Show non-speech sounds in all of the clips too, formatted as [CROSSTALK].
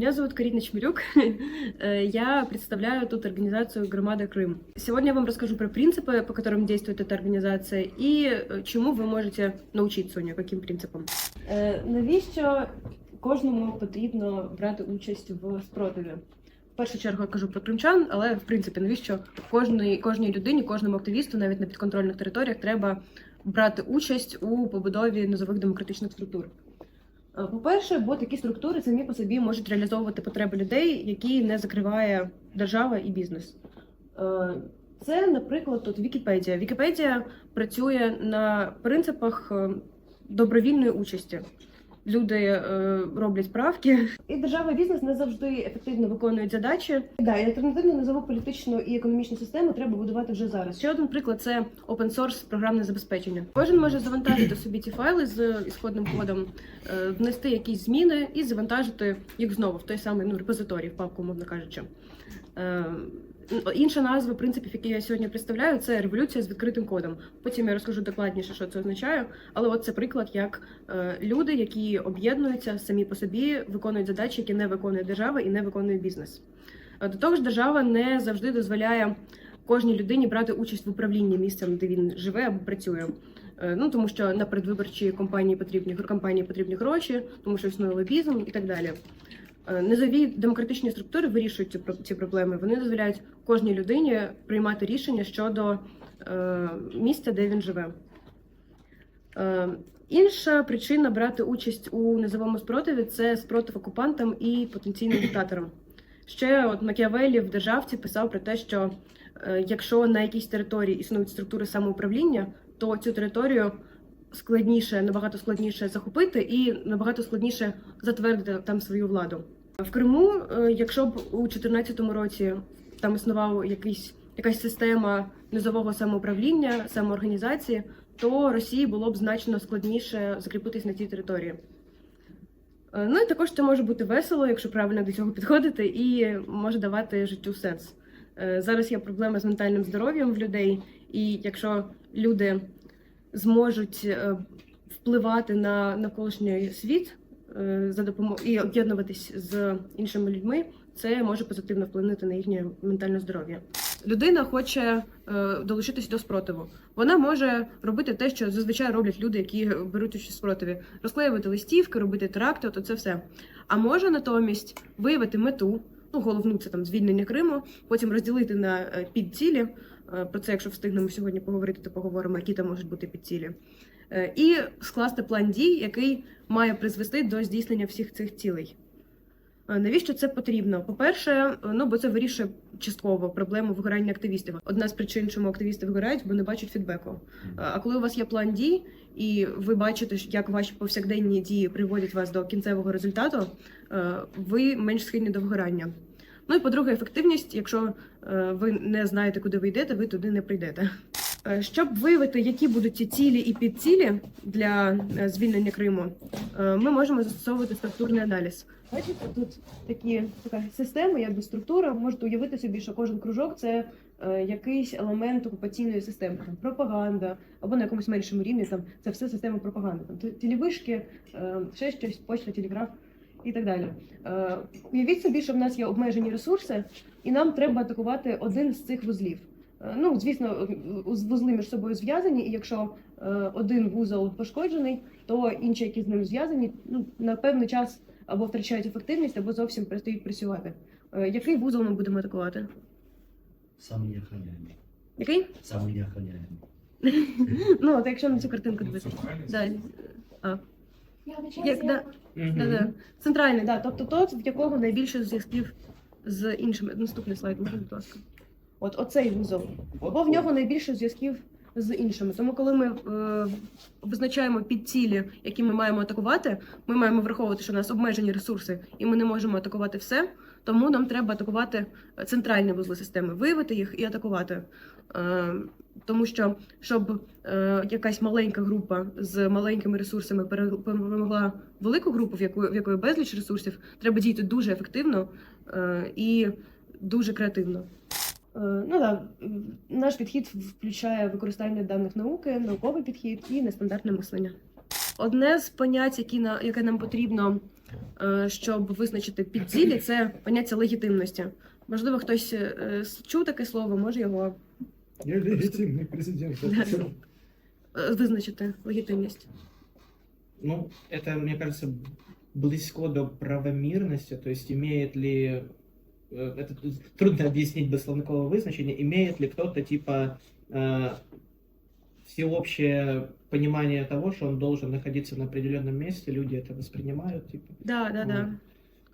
Меня зовут Карина Чмирюк. [LAUGHS] Э, Я представляю тут организацию «Громада Крым». Сегодня я вам расскажу про принципы, по которым действует эта организация, и э, чему ви можете навчитися у нього, яким принципам. Е, Навіщо кожному потрібно брати участь в спротиві? В першу чергу я кажу про кримчан, але в принципі, навіщо кожній, кожній людині, кожному активісту, навіть на підконтрольних територіях, треба брати участь у побудові низових демократичних структур. Е, По-перше, бо такі структури самі по собі можуть реалізовувати потреби людей, які не закриває держава і бізнес. Е, Це, наприклад, тут Вікіпедія. Вікіпедія працює на принципах е, добровільної участі. Люди е, роблять правки, і держава і бізнес не завжди ефективно виконують задачі. Да, і альтернативну низову політичну і економічну систему треба будувати вже зараз. Ще один приклад це open source програмне забезпечення. Кожен може завантажити собі ці файли з ісходним кодом, е, внести якісь зміни і завантажити їх знову в той самий ну, репозиторій, в папку, мовно кажучи. Інша назва принципів, які я сьогодні представляю, це революція з відкритим кодом. Потім я розкажу докладніше, що це означає. Але от це приклад, як е, люди, які об'єднуються самі по собі, виконують задачі, які не виконує держава і не виконує бізнес. Е, До того ж, держава не завжди дозволяє кожній людині брати участь в управлінні місцем, де він живе або працює. Е, Ну тому що на передвиборчі компанії потрібні компанії потрібні гроші, тому що існує лобізм і так далі. Е, Низові демократичні структури вирішують ці про- ці проблеми. Вони дозволяють кожній людині приймати рішення щодо е, місця, де він живе. Е, Інша причина брати участь у низовому спротиві це спротив окупантам і потенційним диктаторам. Ще от Макіавеллі в державці писав про те, що якщо на якійсь території існують структури самоуправління, то цю територію складніше, набагато складніше захопити і набагато складніше затвердити там свою владу. В Криму, е, якщо б у 2014 році там існував якийсь якась система низового самоуправління, самоорганізації, то Росії було б значно складніше закріпитись на цій території. Е, Ну і також це може бути весело, якщо правильно до цього підходити, і може давати життю сенс. Е, Зараз є проблеми з ментальним здоров'ям в людей, і якщо люди зможуть е, впливати на навколишній світ е, за допомогою і об'єднуватись з іншими людьми, це може позитивно вплинути на їхнє ментальне здоров'я. Людина хоче е, долучитись до спротиву. Вона може робити те, що зазвичай роблять люди, які беруть участь в спротиві, розклеювати листівки, робити теракти, то це все. А може натомість виявити мету, ну головну це там звільнення Криму, потім розділити на підцілі. Е, Про це, якщо встигнемо сьогодні поговорити, то поговоримо, які там можуть бути підцілі. Е, І скласти план дій, який має призвести до здійснення всіх цих цілей. Е, Навіщо це потрібно? По-перше, ну бо це вирішує частково проблему вигорання активістів. Одна з причин, чому активісти вигорають, бо не бачать фідбеку. А коли у вас є план дій, і ви бачите, як ваші повсякденні дії приводять вас до кінцевого результату, ви менш схильні до вигорання. Ну і по-друге, ефективність. Якщо е, ви не знаєте, куди ви йдете, ви туди не прийдете. Е, Щоб виявити, які будуть ці цілі і підцілі для е, звільнення Криму, ми можемо застосовувати структурний аналіз. Бачите, тут такі така система, якби структура. Можете уявити собі, що кожен кружок це якийсь елемент окупаційної системи, там пропаганда, або на якомусь меншому рівні там це все система пропаганди. Там те- телевишки, ще щось, почта, телеграф і так далі. Е, уявіть собі, що в нас є обмежені ресурси, і нам треба атакувати один з цих вузлів. Е, Ну, звісно, е, вузли між собою зв'язані, і якщо е, один вузол пошкоджений, то інші, які з ним зв'язані, ну на певний час або втрачають ефективність, або зовсім перестають працювати. Е, Який вузол ми будемо атакувати? Самый неохраняемый. Який? Самый неохраняемый. [LAUGHS] Ну, от якщо на цю картинку дивитися. Да. А, як, да, да, да. Центральний, да. Тобто тот, в якого найбільше зв'язків з іншими. Наступний слайд, можна, будь ласка. От оцей вузол. Бо в нього найбільше зв'язків з іншими. Тому, коли ми е, визначаємо підцілі, які ми маємо атакувати, ми маємо враховувати, що у нас обмежені ресурси, і ми не можемо атакувати все. Тому нам треба атакувати центральні вузли системи, виявити їх і атакувати. Е, тому що щоб е, якась маленька група з маленькими ресурсами перемогла велику групу, в якої в якої безліч ресурсів, треба діяти дуже ефективно е, і дуже креативно. Е, Ну да, наш підхід включає використання даних науки, науковий підхід і нестандартне мислення. Одне з понять, які на яке нам потрібно е, щоб визначити підцілі, це поняття легітимності. Можливо, хтось е, чув таке слово, може його Я легитимный президент. е, визначити легітимність. Ну, это, мне кажется, близко до правомирности, то есть имеет ли, э, это тут трудно объяснить без словникового вызначения, имеет ли кто-то типа э, всеобщее понимание того, что он должен находиться на определенном месте, люди это воспринимают, типа. Да, да, да. Ну.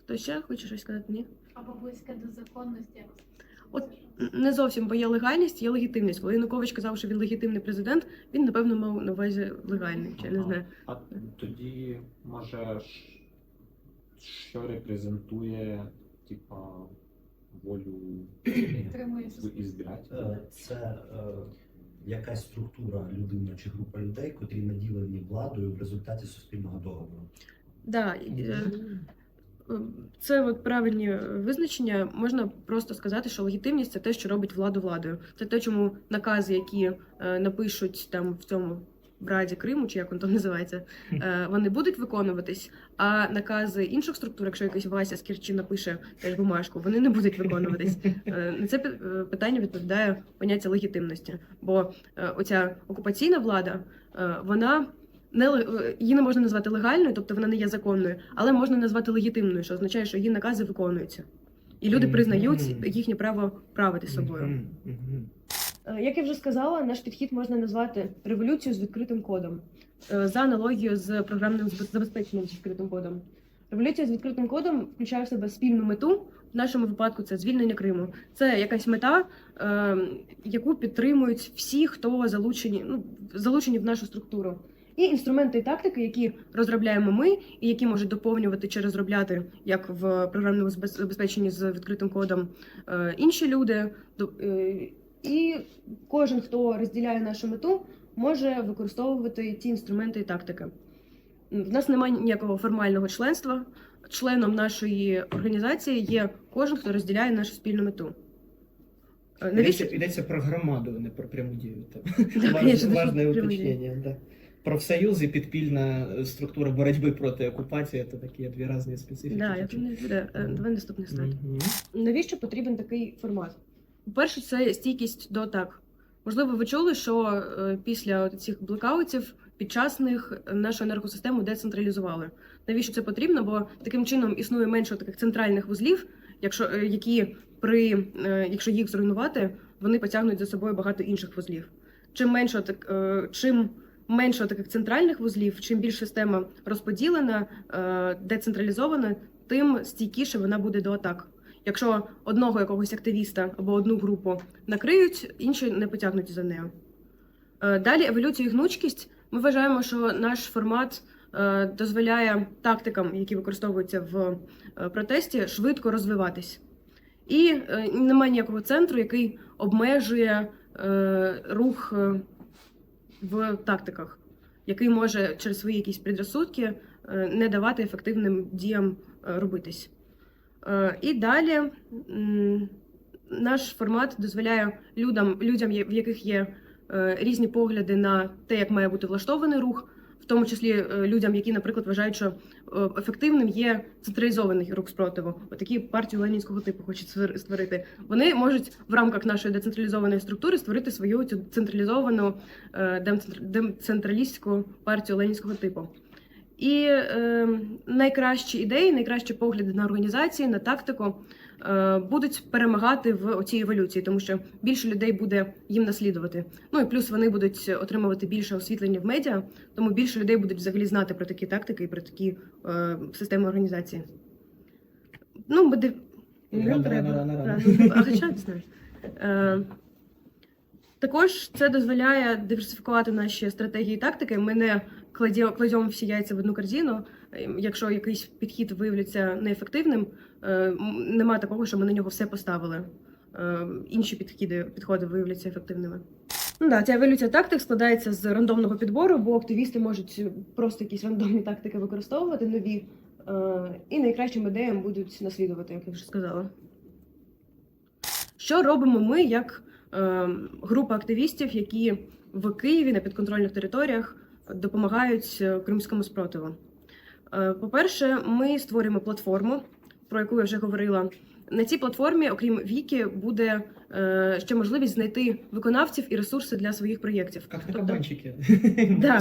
Хто ще хоче щось сказати? Ні? Або близьке до законності. От не зовсім, бо є легальність, є легітимність. Коли Янукович казав, що він легітимний президент, він напевно мав на увазі легальний, чи не знаю. А тоді, може, що репрезентує, типа, волю ізбирателя? Е, Це е, якась структура людина чи група людей, котрі наділені владою в результаті суспільного договору. Да, е, це от правильні визначення. Можна просто сказати, що легітимність це те, що робить владу владою. Це те, чому накази, які е, напишуть там в цьому в Раді Криму, чи як він там називається, е, вони будуть виконуватись. А накази інших структур, якщо якийсь Вася з Кірчі напише теж бумажку, вони не будуть виконуватись. [LAUGHS] Е, На це питання відповідає поняття легітимності. Бо оця окупаційна влада, вона не е, її не можна назвати легальною, тобто вона не є законною, але можна назвати легітимною, що означає, що її накази виконуються. І люди признають їхнє право правити собою. Е, Як я вже сказала, наш підхід можна назвати революцією з відкритим кодом е, за аналогією з програмним забезпеченням з відкритим кодом. Революція з відкритим кодом включає в себе спільну мету. В нашому випадку це звільнення Криму. Це якась мета, е, яку підтримують всі, хто залучені, ну, залучені в нашу структуру. І інструменти і тактики, які розробляємо ми, і які можуть доповнювати чи розробляти, як в програмному забезпеченні з відкритим кодом, е, інші люди. Е, І кожен, хто розділяє нашу мету, може використовувати ті інструменти і тактики. В нас немає ніякого формального членства. Членом нашої організації є кожен, хто розділяє нашу спільну мету. Е, Навіщо? Йдеться, про громаду, а не про пряму дію. [LAUGHS] Важне уточнення. Профсоюз і підпільна структура боротьби проти окупації це такі дві різні специфіки. Да, я думаю, буде. Е, Давай наступний слайд. Мгм. Навіщо потрібен такий формат? По-перше, це стійкість до атак. Можливо, ви чули, що е, після цих блекаутів під час них нашу енергосистему децентралізували. Навіщо це потрібно? Бо таким чином існує менше таких центральних вузлів, якщо е, які при е, якщо їх зруйнувати, вони потягнуть за собою багато інших вузлів. Чим менше так, е, чим менше таких центральних вузлів, чим більш система розподілена, е, децентралізована, тим стійкіше вона буде до атак. Якщо одного якогось активіста або одну групу накриють, інші не потягнуть за нею. Е, Далі еволюцію і гнучкість. Ми вважаємо, що наш формат е, дозволяє тактикам, які використовуються в протесті, швидко розвиватись. І немає ніякого центру, який обмежує рух в тактиках, який може через свої якісь предрассудки е, не давати ефективним діям е, робитись. Е, І далі наш формат дозволяє людям, людям, в яких є різні погляди на те, як має бути влаштований рух, тому числі е, людям, які, наприклад, вважають, що е, ефективним є централізований рух спротиву. Отакі партію ленінського типу хочуть створити. Вони можуть в рамках нашої децентралізованої структури створити свою цю централізовану е, демцентралістську партію ленінського типу. І е, найкращі ідеї, найкращі погляди на організації, на тактику е, будуть перемагати в цій еволюції, тому що більше людей буде їм наслідувати. Ну і плюс вони будуть отримувати більше освітлення в медіа, тому більше людей будуть взагалі знати про такі тактики і про такі е, системи організації. Ну, буде не треба. рано, рано, рано. Рано. А хоча не знаю. Також це дозволяє диверсифікувати наші стратегії і тактики. Ми не кладемо всі яйця в одну корзину. Е, Якщо якийсь підхід виявиться неефективним, е, нема такого, що ми на нього все поставили. Е, Інші підходи, підходи виявляться ефективними. Ну да, ця еволюція тактик складається з рандомного підбору, бо активісти можуть просто якісь рандомні тактики використовувати нові, е, і найкращим ідеям будуть наслідувати, як я вже сказала. Що робимо ми як група активістів, які в Києві на підконтрольних територіях допомагають е, кримському спротиву? Е, По-перше, ми створюємо платформу, про яку я вже говорила. На цій платформі, окрім Віки, буде е, ще можливість знайти виконавців і ресурси для своїх проєктів. На Тобто- [LAUGHS] Да.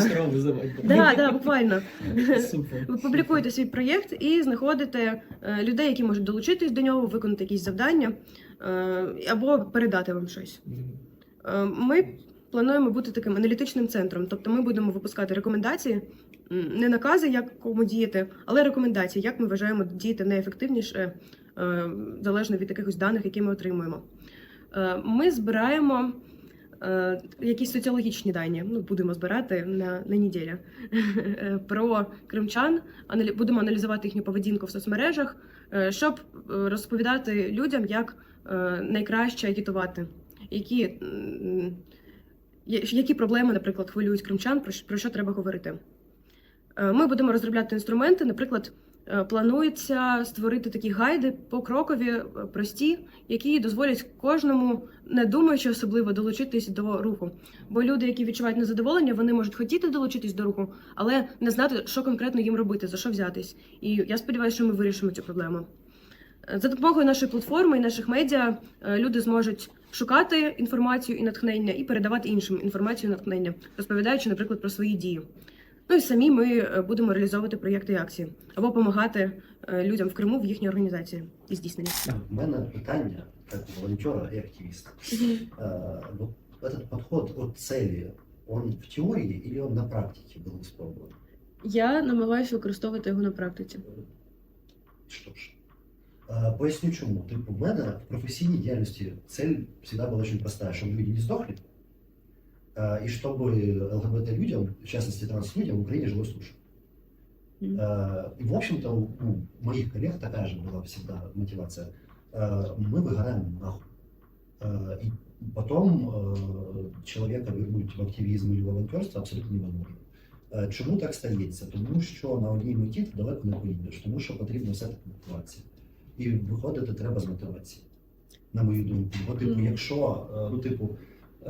Да, да, буквально. Супер. Ви публікуєте свій проєкт і знаходите е, людей, які можуть долучитись до нього, виконати якісь завдання е, або передати вам щось. Е, Ми плануємо бути таким аналітичним центром, тобто ми будемо випускати рекомендації, не накази, як кому діяти, але рекомендації, як ми вважаємо діяти найефективніше, е, залежно від якихось даних, які ми отримуємо. Е, Ми збираємо е, якісь соціологічні дані, ну будемо збирати на, на неділю про кримчан, будемо аналізувати їхню поведінку в соцмережах, щоб розповідати людям, як найкраще агітувати які, які проблеми, наприклад, хвилюють кримчан, про що треба говорити. Е, Ми будемо розробляти інструменти. Наприклад, е, планується створити такі гайди покрокові, е, прості, які дозволять кожному, не думаючи особливо, долучитись до руху. Бо люди, які відчувають незадоволення, вони можуть хотіти долучитись до руху, але не знати, що конкретно їм робити, за що взятись. І я сподіваюся, що ми вирішимо цю проблему. За допомогою нашої платформи і наших медіа люди зможуть шукати інформацію і натхнення і передавати іншим інформацію і натхнення, розповідаючи, наприклад, про свої дії. Ну і самі ми е, будемо реалізовувати проєкти і акції або допомагати е, людям в Криму в їхній організації і здійсненні. У мене питання як волонтера і активіста. Э, вот этот подход от цели, он в теории или он на практике был испробован? Я намагаюся використовувати його на практиці. Что ж, э, поясню чому. Типу, в мене в професійній діяльності цель всегда была очень простая, чтобы люди не сдохли, э, и чтобы ЛГБТ-людям, в частности транс-людям, в Украине жилось лучше. Мгм. Э, И, в общем-то, у у моих коллег такая же была всегда мотивация. Э, Мы выгораем нахуй. Э, И потом э, человека вернуть в активізм і волонтерство абсолютно невозможно. Е, Чому так стається? Тому що на одній меті ти далеко не поїдеш, тому що потрібно все-таки мотивація. І виходити треба з мотивації, на мою думку. Бо, типу, Мгм. якщо е, ну, типу, е,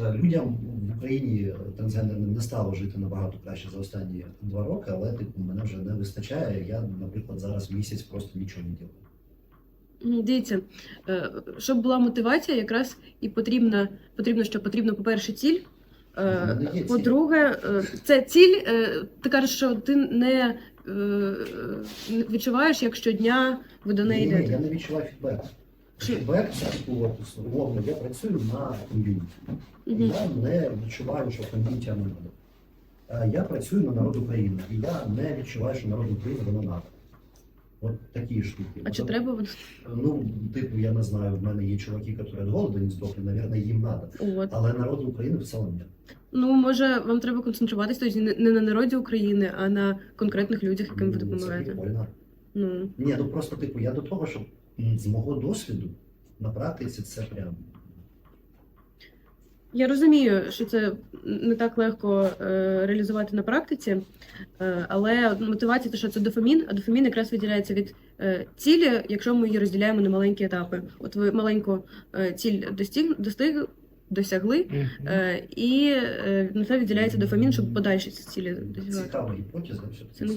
людям в Україні е, трансгендерним не стало жити набагато краще за останні два роки, але типу мене вже не вистачає. Я, наприклад, зараз місяць просто нічого не ділаю. М, Дивіться, е, щоб була мотивація, якраз і потрібно, потрібно, що потрібно, по-перше, ціль. У мене є Е, ціль. По-друге, е, це ціль. е, Ти кажеш, що ти не е, відчуваєш, як щодня ви до неї Ні, ні, я не відчуваю фідбек. Чи- це типу, умовно, я працюю на ком'юніті. Я не відчуваю, що ком'юніті. Е, Я працюю на народ України, і я не відчуваю, що народ України воно надо. От такі штуки. А чи От, треба воно? Ну, типу, я не знаю, в мене є чуваки, які від голоду не здохли, навірно, їм надо. От. Але народу України в цілому ні. Ну, може, вам треба концентруватися тоді не не на народі України, а на конкретних людях, яким ви Ну, Це допомагаєте. прикольно. Ну. Ні, ну просто типу, я до того, що м, з мого досвіду на практиці це прямо. Я розумію, що це не так легко е, реалізувати на практиці, е, але мотивація, те, що це дофамін, а дофамін якраз виділяється від е, цілі, якщо ми її розділяємо на маленькі етапи. От ви маленьку ціль достиг, достиг, досягли, е, і е, на це виділяється дофамін, щоб подальші ці цілі досягати. Цікава гіпотеза, все не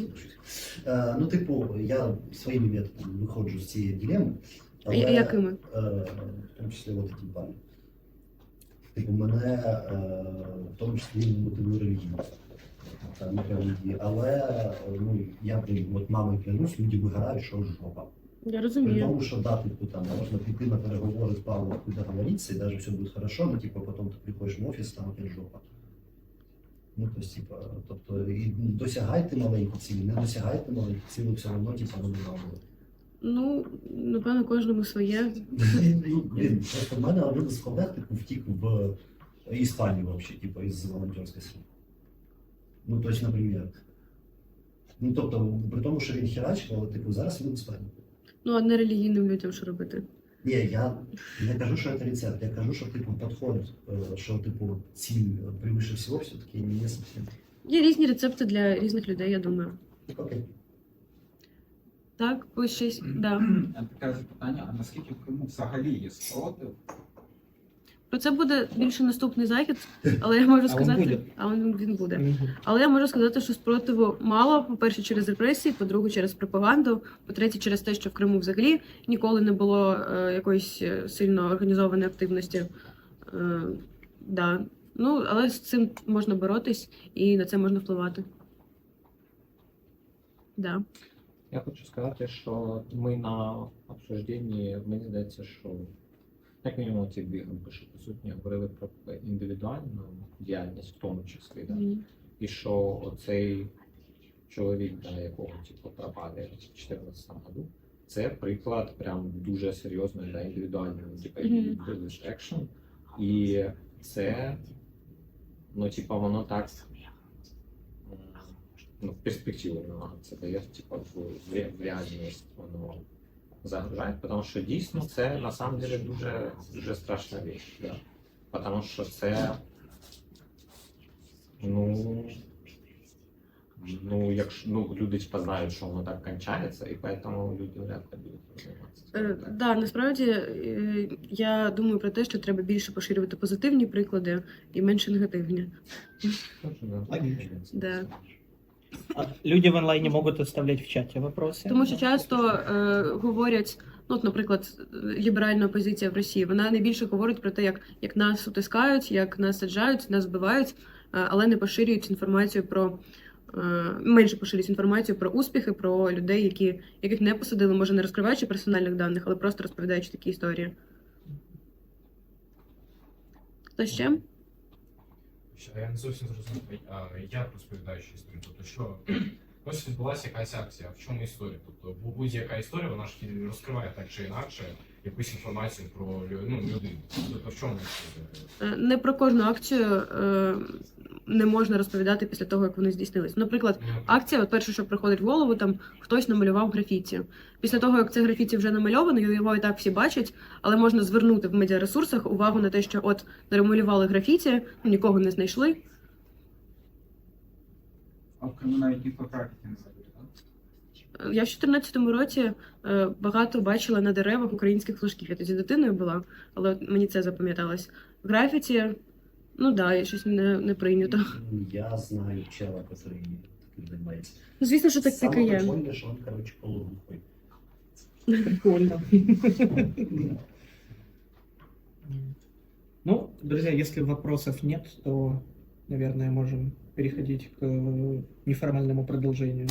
Е, ну, типу, я своїми методами виходжу з цієї дилеми. Я- якими? Е, в тому числі от ці пані. Типу, мене е, в тому числі мотивує релігійність. Та, релігії. Але е, ну, я блін, от мамою клянусь, люди вигорають, що жопа. Я При розумію. тому, що да, типу, там можна піти на переговори з Павлом, договориться, и даже все будет хорошо, но типу, потом ты приходиш в офіс, там опять жопа. Ну, то есть, типа, тобто, і досягайте маленькі цілі, не досягайте маленькі цілі, все одно саме не. Ну, напевно, кожному своє. [LAUGHS] Ну, блін, просто в мене один з колег типу, втік в Іспанію вообще, типу, із волонтерської сфери. Ну, тобто, наприклад. Ну, тобто, при тому, що він херачив, але типу, зараз він в Іспанії. Ну, а не релігійним людям що робити. Ні, я не кажу, що це рецепт, я кажу, що типу підход, е, що типу ціль превыше всього все-таки не совсем. Є різні рецепти для різних людей, я думаю. Окей. Так, ось щось. Да. Таке запитання, а наскільки в Криму взагалі є спротив Про це буде більше наступний захід, але я можу А він сказати, буде? а він, він буде. Але я можу сказати, що спротиву мало. По-перше, через репресії, по-друге, через пропаганду, по-третє, через те, що в Криму взагалі ніколи не було е, якоїсь е, сильно організованої активності. Е, да. Ну, але з цим можна боротись і на це можна впливати. Да. Я хочу сказати, що ми на обсужденні, мені здається, що як мінімум ці дві групи, що по суті говорили про індивідуальну діяльність, в тому числі, да? І що оцей чоловік, да, якого типу, пропали в 2014 году, це приклад прям дуже серйозної да, індивідуальної типу, individualist action. І це, ну, типа, воно так ну, в перспективу немного це дає, типа, в, в, в реальність воно загружає, тому що дійсно це на самом деле дуже, дуже страшна річ. Да. Потому що це Ну, ну, якщо ну, люди типа знають, що воно так кончається, і поэтому люди вряд ли будуть займатися. Да, насправді е, я думаю про те, що треба більше поширювати позитивні приклади і менше негативні. Да. Люди в онлайне могут оставлять в чате вопросы. Тому що часто е, говорять, ну, от, наприклад, ліберальна опозиція в Росії, вона найбільше говорить про те, як, як нас утискають, як нас саджають, нас вбивають, е, але не поширюють інформацію про. е, Менше поширюють інформацію про успіхи, про людей, які, яких не посадили, може не розкриваючи персональних даних, але просто розповідаючи такі історії. Хто ще? Я не зовсім зрозумів, а, розповідаю історію. Тобто, що ось відбулася якась акція, в чому історія? Тобто будь-яка історія, вона ж розкриває так чи інакше якусь інформацію про ну, людину. Тобто в чому історія? Е, Не про кожну акцію е, не можна розповідати після того, як вони здійснились. Наприклад, Ну, акція, от перше, що приходить в голову, там хтось намалював графіті. Після того, як це графіті вже намальовано, його і так всі бачать, але можна звернути в медіаресурсах увагу на те, що от намалювали графіті, нікого не знайшли. А в Криму навіть не? Е, Я в 2014 році е, багато бачила на деревах українських флажків. Я тоді дитиною була, але мені це запам'яталось. Графіті, ну да, я щось не, не прийнято. Я знаю чела, который таким занимается. Ну, звісно, що так таке є. прикольное, что он, короче, полуглухой. Прикольно. Ну, друзья, если вопросов нет, то, наверное, можем переходить к неформальному продолжению.